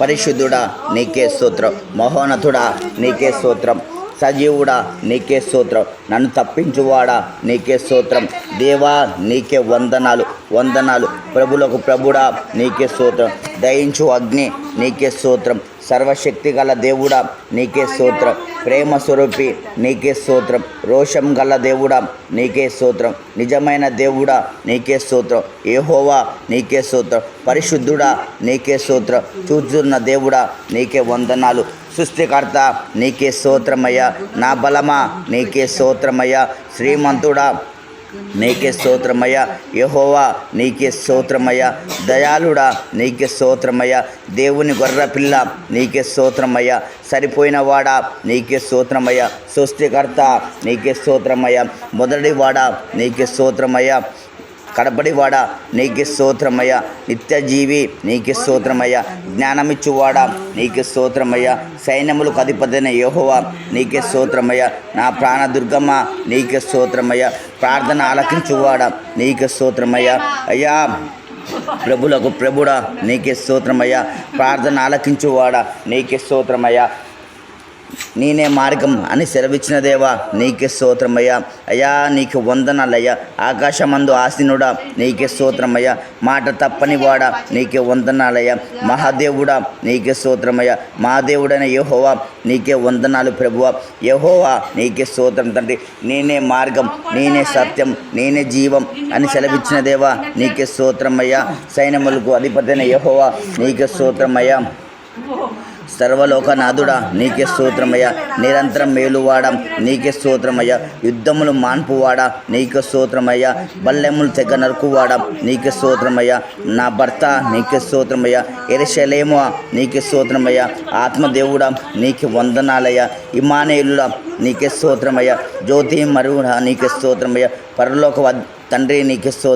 పరిశుద్ధుడా నీకే స్తోత్రం. మహోన్నతుడా నీకే స్తోత్రం. సజీవుడా నీకే స్తోత్రం. నన్ను తప్పించువాడా నీకే స్తోత్రం. దేవా నీకే వందనాలు వందనాలు. ప్రభులకు ప్రభుడా నీకే స్తోత్రం. దయించు అగ్ని నీకే స్తోత్రం. సర్వశక్తి గల దేవుడా నీకే స్తోత్రం. ప్రేమ స్వరూపి నీకే స్తోత్రం. రోషం గల దేవుడా నీకే స్తోత్రం. నిజమైన దేవుడా నీకే స్తోత్రం. ఏహోవా నీకే స్తోత్రం. పరిశుద్ధుడా నీకే స్తోత్రం. చూచున్న దేవుడా నీకే వందనాలు. సృష్టికర్త నీకే స్తోత్రమయ్యా. నా బలమా నీకే స్తోత్రమయ్యా. శ్రీమంతుడా నీకే స్తోత్రమయ్యా. యహోవా నీకే స్తోత్రమయ్యా. దయాళుడా నీకే స్తోత్రమయ్యా. దేవుని గొర్రె పిల్ల నీకే స్తోత్రమయ్యా. సరిపోయిన వాడా నీకే స్తోత్రమయ్యా. సృష్టికర్త నీకే స్తోత్రమయ్యా. మొదటి వాడా నీకే స్తోత్రమయ్యా. కడపడివాడా నీకే స్తోత్రమయ్యా. నిత్యజీవి నీకే స్తోత్రమయ్యా. జ్ఞానమిచ్చువాడా? నీకే స్తోత్రమయ్యా. సైన్యములకు అధిపతిన యోహోవా నీకే స్తోత్రమయ్యా. నా ప్రాణ దుర్గమ్మ నీకే స్తోత్రమయ్యా. ప్రార్థన ఆలకించువాడా నీకే స్తోత్రమయ్యా. అయ్యా ప్రభులకు ప్రభుడా నీకే స్తోత్రమయ్యా. ప్రార్థన ఆలకించువాడా నీకే స్తోత్రమయ్యా. నేనే మార్గం అని సెలవిచ్చిన దేవా నీకే స్తోత్రమయ్యా. అయ్యా నీకు వందనాలయ్యా. ఆకాశమందు ఆసినుడా నీకే స్తోత్రమయ్యా. మాట తప్పని వాడా నీకే వందనాలయ్యా. మహాదేవుడా నీకే స్తోత్రమయ్యా. మహాదేవుడైన యహోవా నీకే వందనాలు ప్రభువా. యహోవా నీకే స్తోత్రం తండ్రి. నేనే మార్గం నేనే సత్యం నేనే జీవం అని సెలవిచ్చిన దేవా నీకే స్తోత్రమయ్యా. సైన్యములకు అధిపతైన యహోవా నీకే స్తోత్రమయ్యా. సర్వలోకనాథుడా నీకే స్తోత్రమయ్య. నిరంతరం మేలువాడా నీకే స్తోత్రమయ్య. యుద్ధములు మాన్పువాడా నీకే స్తోత్రమయ్య. బల్లెములు తెగ నరుకువాడా నీకే స్తోత్రమయ్య. నా భర్త నీకే స్తోత్రమయ్య. ఎరశలేమో నీకే స్తోత్రమయ్య. ఆత్మదేవుడా నీకే వందనాలయ్య. ఇమానేయుల నీకే స్తోత్రమయ్య. జ్యోతి మరువుడా నీకే స్తోత్రమయ్య. పరలోక తండ్రి నీకే స్తోత్రం